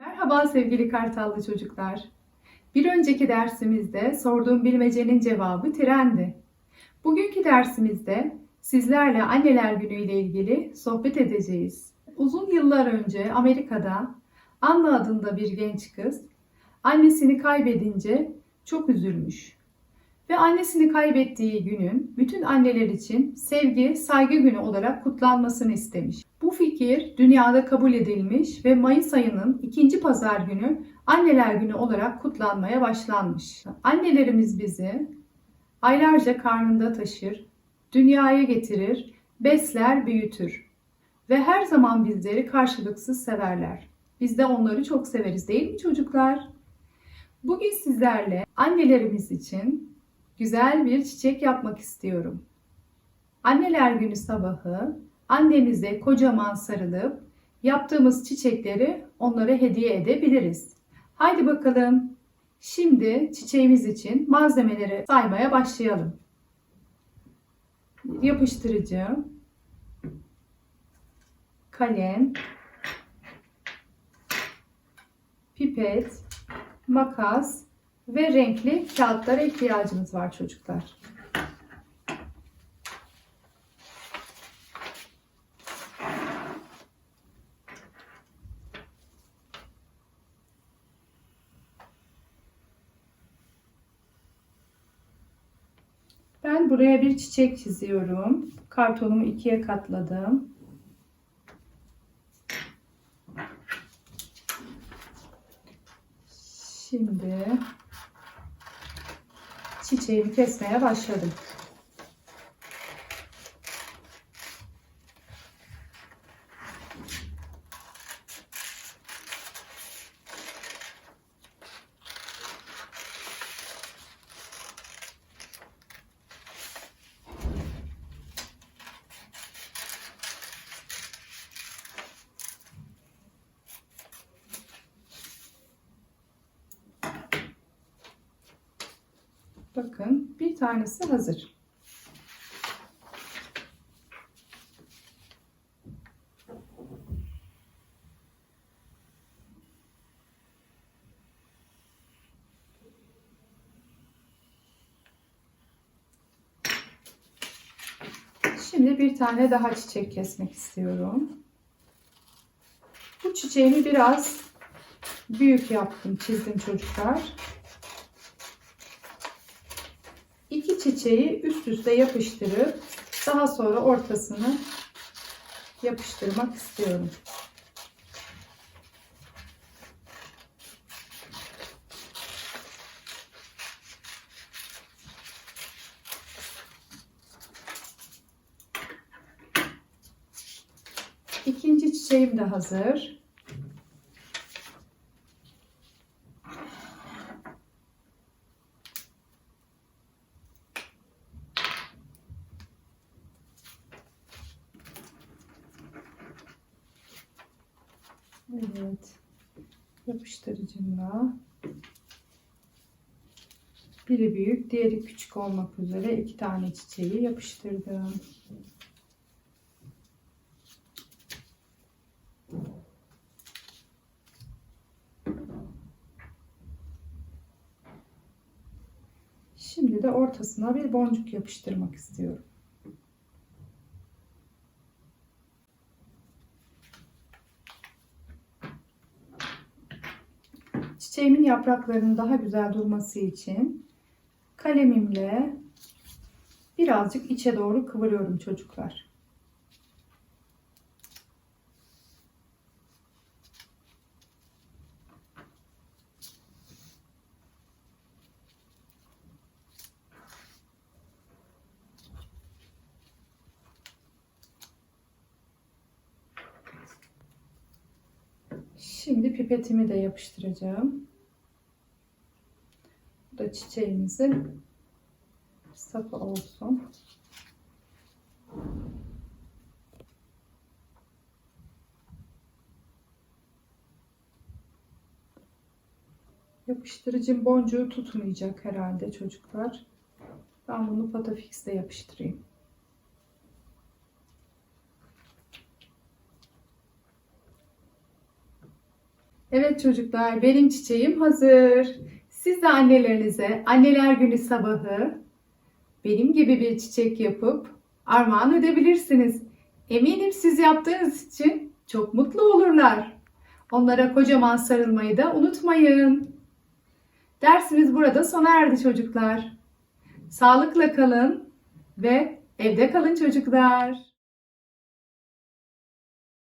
Merhaba sevgili Kartallı çocuklar. Bir önceki dersimizde sorduğum bilmecenin cevabı trendi. Bugünkü dersimizde sizlerle Anneler Günü ile ilgili sohbet edeceğiz. Uzun yıllar önce Amerika'da Anna adında bir genç kız annesini kaybedince çok üzülmüş. Ve annesini kaybettiği günün bütün anneler için sevgi, saygı günü olarak kutlanmasını istemiş. Bu fikir dünyada kabul edilmiş ve Mayıs ayının ikinci pazar günü Anneler Günü olarak kutlanmaya başlanmış. Annelerimiz bizi aylarca karnında taşır, dünyaya getirir, besler, büyütür ve her zaman bizleri karşılıksız severler. Biz de onları çok severiz değil mi çocuklar? Bugün sizlerle annelerimiz için güzel bir çiçek yapmak istiyorum. Anneler Günü sabahı annemize kocaman sarılıp yaptığımız çiçekleri onlara hediye edebiliriz. Haydi bakalım. Şimdi çiçeğimiz için malzemeleri saymaya başlayalım. Yapıştırıcı, kalem, pipet, makas ve renkli kağıtlara ihtiyacımız var çocuklar. Ben buraya bir çiçek çiziyorum. Kartonumu ikiye katladım. Şimdi çiçeğimi kesmeye başladım. Bakın bir tanesi hazır. Şimdi bir tane daha çiçek kesmek istiyorum. Bu çiçeğimi biraz büyük yaptım, çizdim çocuklar. İki çiçeği üst üste yapıştırıp daha sonra ortasını yapıştırmak istiyorum. İkinci çiçeğim de hazır. Evet. Yapıştırıcımla biri büyük, diğeri küçük olmak üzere iki tane çiçeği yapıştırdım. Şimdi de ortasına bir boncuk yapıştırmak istiyorum. Çiçeğimin yapraklarının daha güzel durması için kalemimle birazcık içe doğru kıvırıyorum çocuklar. Şimdi pipetimi de yapıştıracağım. Bu da çiçeğimizin sapı olsun. Yapıştırıcım boncuğu tutmayacak herhalde çocuklar. Ben bunu patafixle yapıştırayım. Evet çocuklar, benim çiçeğim hazır. Siz de annelerinize anneler günü sabahı benim gibi bir çiçek yapıp armağan edebilirsiniz. Eminim siz yaptığınız için çok mutlu olurlar. Onlara kocaman sarılmayı da unutmayın. Dersimiz burada sona erdi çocuklar. Sağlıkla kalın ve evde kalın çocuklar.